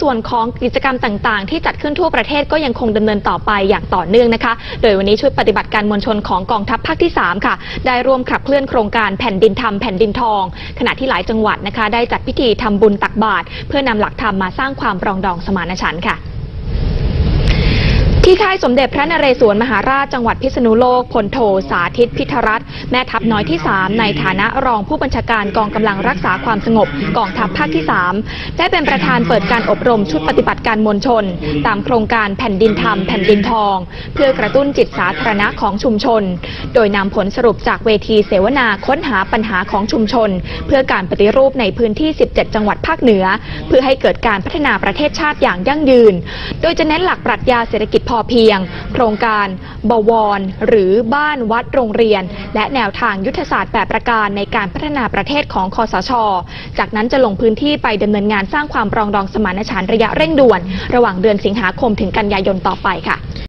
ส่วนของกิจกรรมต่างๆ ที่จัดขึ้นทั่วประเทศก็ยังคงดำเนินต่อไปอย่างต่อเนื่องนะคะ โดยวันนี้ชุดปฏิบัติการมวลชนของกองทัพภาคที่ 3 ค่ะ ได้ร่วมขับเคลื่อนโครงการแผ่นดินธรรมแผ่นดินทอง ขณะที่หลายจังหวัดนะคะ ได้จัดพิธีทำบุญตักบาตรเพื่อนำหลักธรรมมาสร้างความปรองดองสมานฉันท์ค่ะ ที่ค่ายสมเด็จพระนเรศวรมหาราชจังหวัดพิษณุโลกพลโทสาธิตพิทรัตน์แม่ทัพน้อยที่ 3 ในฐานะรองผู้บัญชาการกองกำลังรักษาความสงบกองทัพภาคที่ 3 ได้เป็นประธานเปิดการอบรมชุดปฏิบัติการมวลชน ตามโครงการแผ่นดินธรรมแผ่นดินทอง เพื่อกระตุ้นจิตสาธารณะของชุมชน โดยนำผลสรุปจากเวทีเสวนาค้นหาปัญหาของชุมชน เพื่อการปฏิรูปในพื้นที่ 17 จังหวัดภาคเหนือ เพื่อให้เกิดการพัฒนาประเทศชาติอย่างยั่งยืน โดยจะเน้นหลักปรัชญาเศรษฐกิจพอเพียง โครงการบวร หรือบ้านวัดโรงเรียน และแนวทางยุทธศาสตร์แประการในการพัฒนาประเทศของคอสช จากนั้นจะลงพื้นที่ไปดำเนินงานสร้างความปรองดองสมานฉันท์ระยะเร่งด่วน ระหว่างเดือนสิงหาคมถึงกันยายนต่อไปค่ะ